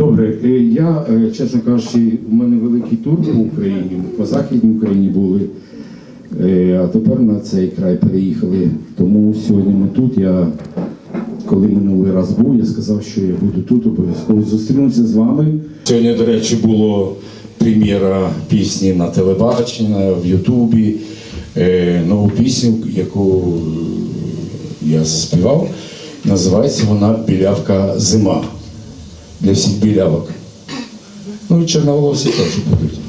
Добре, е, я, е, чесно кажучи, у мене великий тур по Україні, по Західній Україні були, е, а тепер на цей край переїхали. Тому сьогодні ми тут. Я, коли минулий раз був, я сказав, що я буду тут, обов'язково зустрінуся з вами. Сьогодні, до речі, було прем'єра пісні на телебаченні, в Ютубі. Нову пісню, яку я заспівав, називається вона Білявка зима для всіх білявок. Ну і чорноволосі теж будуть.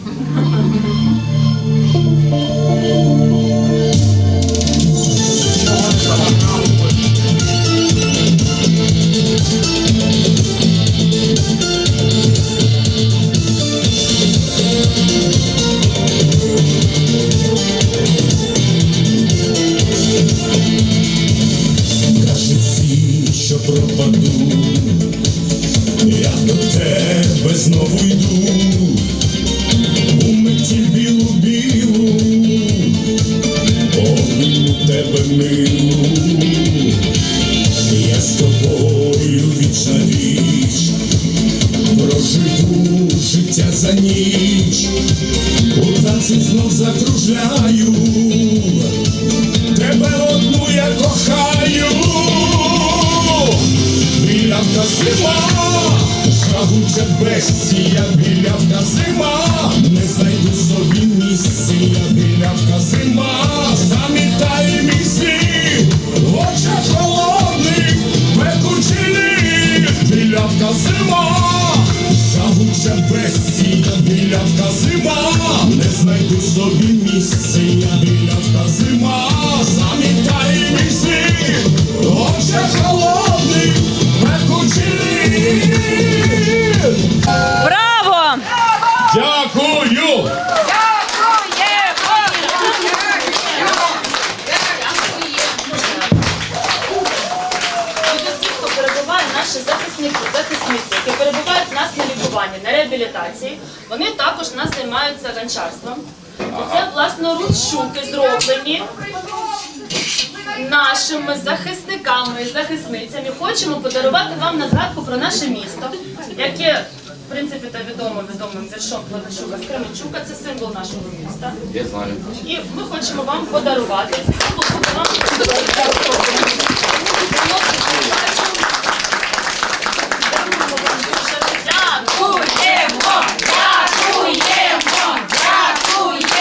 Кажуть всі, що пропаду, до тебе знову йду, у миті білу білу, обійму тебе милу, я з тобою вічна річ, проживу життя за ніч, у танці знов закружляю. Жагуча безсія, білявка зима, не знайду собі місця, білявка зима, замітай мій світ, в очах холодних, пекучий лід, білявка зима, жагуча безсія, білявка зима, не знайду собі місця, Дякую! Наші захисники, захисниці, які перебувають у нас на лікуванні, на реабілітації, вони також у нас займаються гончарством. Це власноруч щуки зроблені нашими захисниками і захисницями. Хочемо подарувати вам на згадку про наше місто, яке, в принципі, та відомо відомо віршом Платашука з Кременчука, це символ нашого міста. Я знаю. І ми хочемо вам подарувати. Це символ подарунок. Дякуємо, дякуємо, дякуємо.